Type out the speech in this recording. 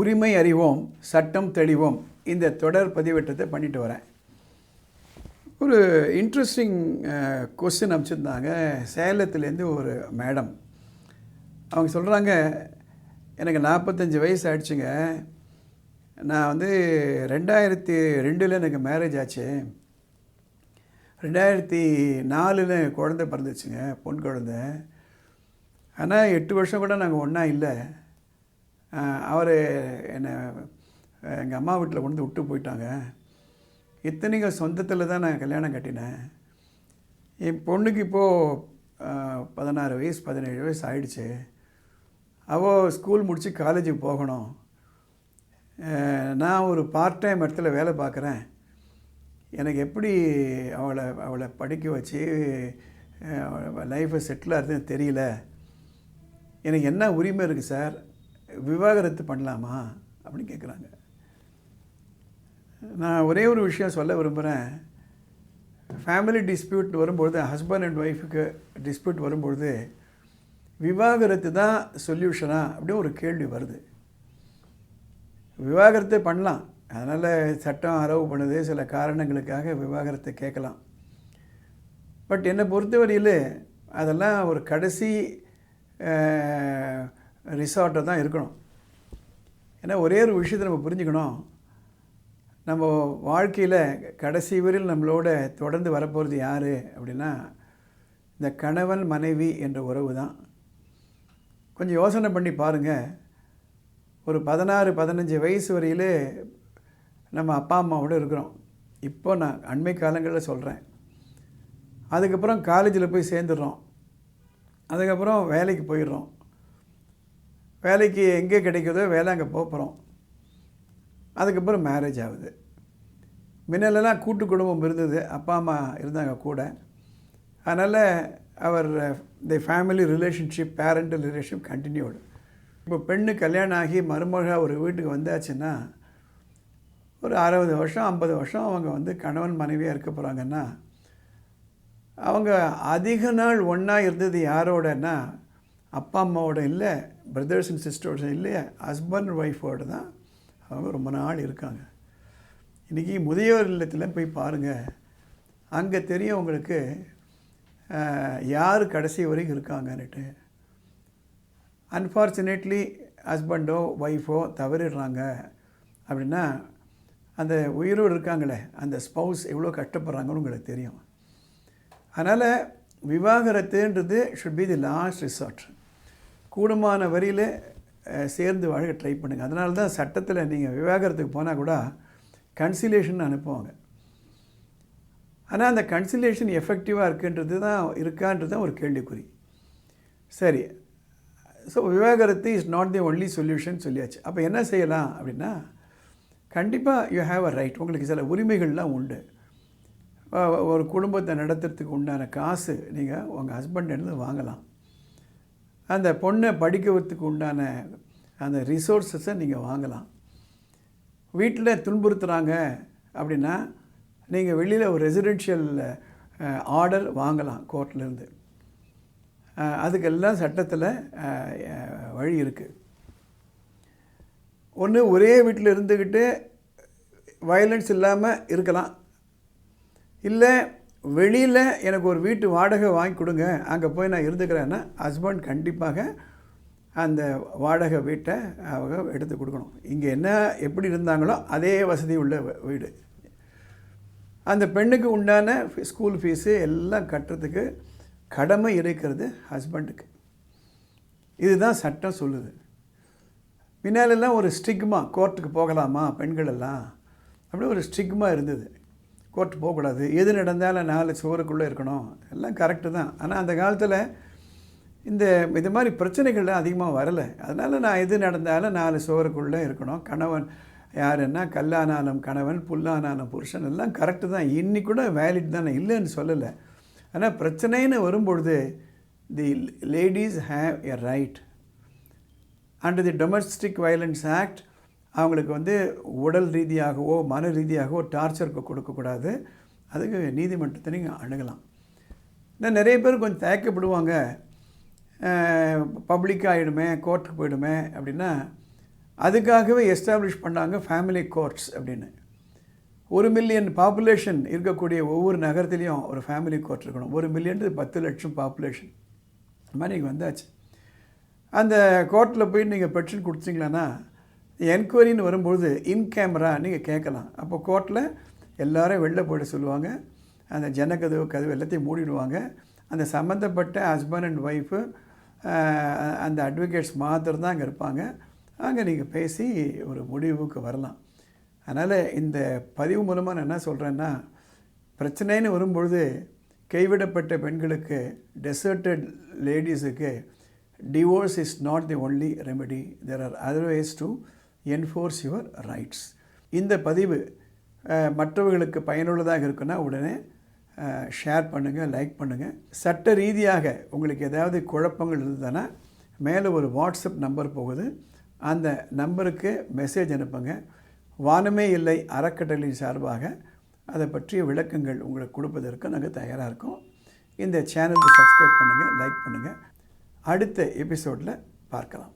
உரிமை அறிவோம் சட்டம் தெளிவோம். இந்த தொடர் பதிவேற்றத்தை பண்ணிட்டு வரேன். ஒரு இன்ட்ரெஸ்டிங் கொஸ்டின் அமைச்சிருந்தாங்க சேலத்துலேருந்து ஒரு மேடம் அவங்க சொல்கிறாங்க எனக்கு நாற்பத்தஞ்சு வயசு ஆயிடுச்சுங்க. நான் வந்து ரெண்டாயிரத்தி ரெண்டில் எனக்கு மேரேஜ் ஆச்சு. ரெண்டாயிரத்தி நாலில் குழந்தை பிறந்துச்சுங்க பொன் குழந்தை. ஆனால் எட்டு வருஷம் கூட நாங்கள் ஒன்றா இல்லை. அவர் என்னை எங்கள் அம்மா வீட்டில் கொண்டு வந்து விட்டு போயிட்டாங்க. இத்தனைக்கும் சொந்தத்தில் தான் நான் கல்யாணம் கட்டினேன். என் பொண்ணுக்கு இப்போது பதினாறு வயசு பதினேழு வயசு ஆயிடுச்சு. அவள் ஸ்கூல் முடித்து காலேஜுக்கு போகணும். நான் ஒரு பார்ட் டைம் இடத்துல வேலை பார்க்குறேன். எனக்கு எப்படி அவளை அவளை படிக்க வச்சு லைஃப்பை செட்டில் ஆகுதுன்னு தெரியல. எனக்கு என்ன உரிமை இருக்குது சார் விவாகரத்து பண்ணலாமா அப்படின்னு கேட்குறாங்க நான் ஒரே ஒரு விஷயம் சொல்ல விரும்புகிறேன் ஃபேமிலி டிஸ்பியூட் வரும்பொழுது ஹஸ்பண்ட் அண்ட் ஒய்ஃபுக்கு டிஸ்பியூட் வரும்பொழுது விவாகரத்து தான் சொல்யூஷனா அப்படின்னு ஒரு கேள்வி வருது. விவாகரத்து பண்ணலாம். அதனால் சட்டம் அரவு பண்ணுது. சில காரணங்களுக்காக விவாகரத்தை கேட்கலாம். பட் என்னை பொறுத்தவரையில் அதெல்லாம் ஒரு கடைசி ரிசார்ட்டை தான் இருக்கணும். ஏன்னா ஒரே ஒரு விஷயத்தை நம்ம புரிஞ்சுக்கணும். நம்ம வாழ்க்கையில் கடைசி வரையில் நம்மளோட தொடர்ந்து வரப்போகிறது யார் அப்படின்னா இந்த கணவன் மனைவி என்ற உறவு தான். கொஞ்சம் யோசனை பண்ணி பாருங்கள் ஒரு பதினாறு பதினஞ்சு வயசு வரையிலே நம்ம அப்பா அம்மாவோட இருக்கிறோம். இப்போ நான் அண்மை காலங்களில் சொல்கிறேன் அதுக்கப்புறம் காலேஜில் போய் சேர்ந்துடுறோம். அதுக்கப்புறம் வேலைக்கு போயிடுறோம். வேலைக்கு எங்கே கிடைக்குதோ வேலை அங்கே போகிறோம். அதுக்கப்புறம் மேரேஜ் ஆகுது. முன்னெல்லாம் கூட்டு குடும்பம் இருந்தது. அப்பா அம்மா இருந்தாங்க கூட. அதனால் அவர் the family relationship parental relation continued இப்போ பெண்ணு கல்யாணம் ஆகி மருமகளாக ஒரு வீட்டுக்கு வந்தாச்சுன்னா ஒரு அறுபது வருஷம் ஐம்பது வருஷம் அவங்க வந்து கணவன் மனைவியாக இருக்க போகிறாங்கன்னா அவங்க அதிக நாள் ஒன்றா இருந்தது யாரோடன்னா அப்பா அம்மாவோட இல்லை பிரதர்ஸ் அண்ட் சிஸ்டர்ஸ் இல்லையா ஹஸ்பண்ட் ஒய்ஃபோட தான் அவங்க ரொம்ப நாள் இருக்காங்க. இன்றைக்கி முதியோர் இல்லத்தில் போய் பாருங்கள் அங்கே தெரியும் உங்களுக்கு யார் கடைசி வரைக்கும் இருக்காங்கன்னுட்டு. அன்ஃபார்ச்சுனேட்லி ஹஸ்பண்டோ ஒய்ஃபோ தவறிடுறாங்க. அப்படின்னா அந்த உயிரோடு இருக்காங்களே அந்த ஸ்பௌஸ் எவ்வளோ கஷ்டப்படுறாங்கன்னு உங்களுக்கு தெரியும். அதனால் விவாகரத்துன்றது should be the last resort கூடுமான வரியில் சேர்ந்து வாழ ட்ரை பண்ணுங்கள் அதனால தான் சட்டத்தில் நீங்கள் விவாகரத்துக்கு போனால் கூட கன்சிலேஷன் அனுப்புவாங்க. ஆனால் அந்த கன்சிலேஷன் எஃபெக்டிவாக இருக்குன்றது தான் இருக்கான்றது தான் ஒரு கேள்விக்குறி. சரி. ஸோ விவாகரத்து is not the only solution சொல்லியாச்சு. அப்போ என்ன செய்யலாம் அப்படின்னா கண்டிப்பாக யூ ஹாவ் அ ரைட் உங்களுக்கு சில உரிமைகள்லாம் உண்டு. ஒரு குடும்பத்தை நடத்துறதுக்கு உண்டான காசு நீங்கள் உங்கள் ஹஸ்பண்ட் வாங்கலாம். அந்த பொண்ணை படிக்கிறதுக்கு உண்டான அந்த ரிசோர்ஸஸை நீங்கள் வாங்கலாம். வீட்டில் துன்புறுத்துகிறாங்க அப்படின்னா நீங்கள் வெளியில் ஒரு ரெசிடென்ஷியல் ஆர்டர் வாங்கலாம் கோர்ட்லேருந்து அதுக்கெல்லாம் சட்டத்தில் வழி இருக்குது ஒன்று ஒரே வீட்டில் இருந்துக்கிட்டு வயலன்ஸ் இல்லாமல் இருக்கலாம். இல்லை வெளியில் எனக்கு ஒரு வீட்டு வாடகை வாங்கி கொடுங்க. அங்கே போய் நான் இருந்துக்கிறேன்னா ஹஸ்பண்ட் கண்டிப்பாக அந்த வாடகை வீட்டை அவங்க எடுத்து கொடுக்கணும். இங்கே என்ன எப்படி இருந்தாங்களோ அதே வசதி உள்ள வீடு. அந்த பெண்ணுக்கு உண்டான ஃபீ- ஸ்கூல் ஃபீஸு எல்லாம் கட்டுறதுக்கு கடமை இருக்கிறது ஹஸ்பண்டுக்கு இதுதான் சட்டம் சொல்லுது. முன்னாலெல்லாம் ஒரு ஸ்டிக்மா கோர்ட்டுக்கு போகலாமா பெண்கள் எல்லாம்? அப்படி ஒரு ஸ்டிக்மா இருந்தது. கோர்ட் போகக்கூடாது. எது நடந்தாலும் நாலு சுவருக்குள்ளே இருக்கணும். எல்லாம் கரெக்டு தான். ஆனால் அந்த காலத்தில் இந்த இது மாதிரி பிரச்சனைகள்லாம் அதிகமாக வரலை. அதனால் நான் எது நடந்தாலும் நாலு சுவருக்குள்ளே இருக்கணும். கணவன் யாருன்னா கல்லானாலும் கணவன் புல்லானாலும் புருஷன் எல்லாம் கரெக்டு தான். இன்னி கூட வேலிட் தானே. இல்லைன்னு சொல்லலை. ஆனால் பிரச்சனைன்னு வரும்பொழுது the ladies have a right under the domestic violence act அவங்களுக்கு வந்து உடல் ரீதியாகவோ மன ரீதியாகவோ டார்ச்சர் கொடுக்கக்கூடாது. அதுக்கு நீதிமன்றத்தை நீங்கள் அணுகலாம். இன்னும் நிறைய பேர் கொஞ்சம் தயக்கப்படுவாங்க. பப்ளிக் ஆகிடுமே கோர்ட்டுக்கு போயிடுமே அப்படின்னா அதுக்காகவே எஸ்டாப்ளிஷ் பண்ணாங்க ஃபேமிலி கோர்ட்ஸ் அப்படின்னு. ஒரு மில்லியன் பாப்புலேஷன் இருக்கக்கூடிய ஒவ்வொரு நகரத்துலேயும் ஒரு ஃபேமிலி கோர்ட் இருக்கணும். ஒரு மில்லியன் பத்து லட்சம் பாப்புலேஷன் மாதிரி நீங்கள் வந்தாச்சு. அந்த கோர்ட்டில் போய் நீங்கள் பெட்டிஷன் கொடுத்தீங்களன்னா என்கொயரின்னு வரும்பொழுது இன் கேமரா நீங்கள் கேட்கலாம். அப்போ கோர்ட்டில் எல்லாரும் வெளில போயிட சொல்லுவாங்க. அந்த ஜனக்கதவு கதவு எல்லாத்தையும் மூடிடுவாங்க. அந்த சம்மந்தப்பட்ட ஹஸ்பண்ட் அண்ட் ஒய்ஃபு அந்த அட்வொகேட்ஸ் மாத்திரம் தான் அங்கே இருப்பாங்க. அங்கே நீங்கள் பேசி ஒரு முடிவுக்கு வரலாம். அதனால் இந்த பதிவு மூலமாக நான் என்ன சொல்கிறேன்னா பிரச்சனைன்னு வரும்பொழுது கைவிடப்பட்ட பெண்களுக்கு deserted லேடிஸுக்கு divorce is not the only remedy there are otherwise too to enforce your rights இந்த பதிவு மற்றவர்களுக்கு பயனுள்ளதாக இருக்குன்னா உடனே ஷேர் பண்ணுங்கள் லைக் பண்ணுங்கள் சட்ட ரீதியாக உங்களுக்கு ஏதாவது குழப்பங்கள் இருந்ததுன்னா மேலே ஒரு வாட்ஸ்அப் நம்பர் போகுது. அந்த நம்பருக்கு மெசேஜ் அனுப்புங்க. வானமே இல்லை அறக்கட்டளையின் சார்பாக அதை பற்றிய விளக்கங்கள் உங்களுக்கு கொடுப்பதற்கு நாங்கள் தயாராக இருக்கோம். இந்த சேனலுக்கு சப்ஸ்கிரைப் பண்ணுங்கள் லைக் பண்ணுங்கள் அடுத்த எபிசோடில் பார்க்கலாம்.